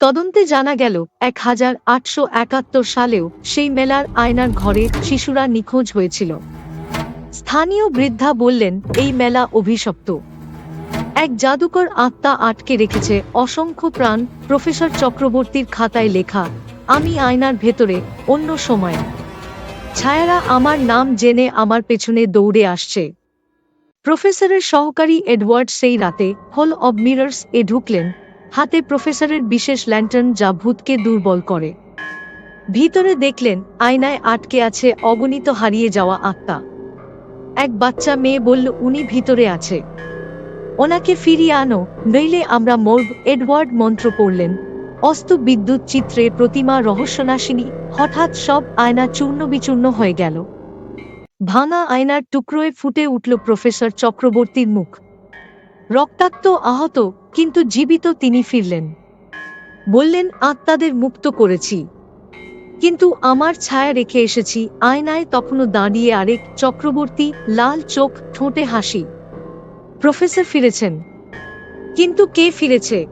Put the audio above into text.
তদন্তে জানা গেল এক হাজার আটশো একাত্তর সালেও সেই মেলার আয়নার ঘরে শিশুরা নিখোঁজ হয়েছিল। স্থানীয় বৃদ্ধা বললেন, এই মেলা অভিশপ্ত। এক জাদুকর আত্মা আটকে রেখেছে, অসংখ্য প্রাণ, প্রফেসর চক্রবর্তীর খাতায় লেখা, আমি আয়নার ভেতরে, অন্য সময়। ছায়ারা আমার নাম জেনে আমার পেছনে দৌড়ে আসছে। প্রফেসরের সহকারী এডওয়ার্ড সেই রাতে হল অব মিরর্স এ ঢুকলেন হাতে প্রফেসরের বিশেষ ল্যান্টার্ন যা ভূতকে দুর্বল করে। ভিতরে দেখলেন, আয়নায় আটকে আছে অগণিত হারিয়ে যাওয়া আত্মা। এক বাচ্চা মেয়ে বলল, উনি ভিতরে আছে। ওনাকে ফিরিয়ে আনো, নইলে আমরা মর্গ এডওয়ার্ড মন্ত্র পড়লেন। অস্ত বিদ্যুৎ চিত্রে প্রতিমা রহস্যনাশিনী, হঠাৎ সব আয়না চূর্ণ বিচূর্ণ হয়ে গেল। ভাঙা আয়নার টুকরোয় ফুটে উঠল প্রফেসর চক্রবর্তীর মুখ। রক্তাক্ত আহত, কিন্তু জীবিত তিনি ফিরলেন। বললেন, আত্মাদের মুক্ত করেছি। কিন্তু আমার ছায়া রেখে এসেছি, আয়নায় তখনও দাঁড়িয়ে আরেক চক্রবর্তী, লাল চোখ, ঠোঁটে হাসি। প্রফেসর ফিরেছেন। কিন্তু কে ফিরেছে?